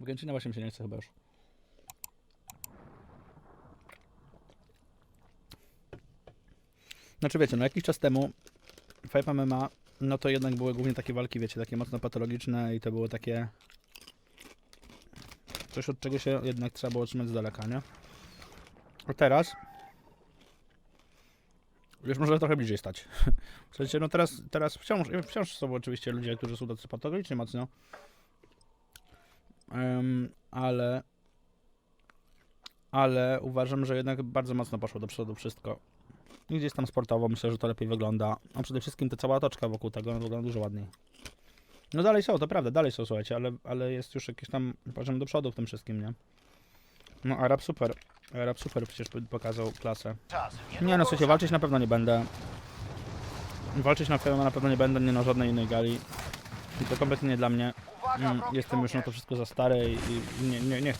Genshin'a właśnie mi się nie chce chyba już. Znaczy wiecie, no jakiś czas temu Five MMA, no to jednak były głównie takie walki, wiecie, takie mocno patologiczne i to było takie coś, od czego się jednak trzeba było trzymać z daleka, nie? A teraz już może trochę bliżej stać. W sensie, no teraz, teraz wciąż, wciąż są oczywiście ludzie, którzy są tacy patologiczni mocno. Em, ale ale uważam, że jednak bardzo mocno poszło do przodu wszystko. I gdzieś tam sportowo myślę, że to lepiej wygląda. A przede wszystkim ta cała otoczka wokół tego wygląda dużo łaniej. No dalej są, to prawda, dalej są, słuchajcie, ale, ale jest już jakiś tam poziom do przodu w tym wszystkim, nie? No Arab super, Arab super przecież pokazał klasę. Nie no, słuchajcie, walczyć na pewno nie będę. Walczyć na pewno na pewno nie będę, nie na żadnej innej gali. I to kompletnie nie dla mnie. Mm, Jestem już na to wszystko za stary i, i nie, nie, nie chcę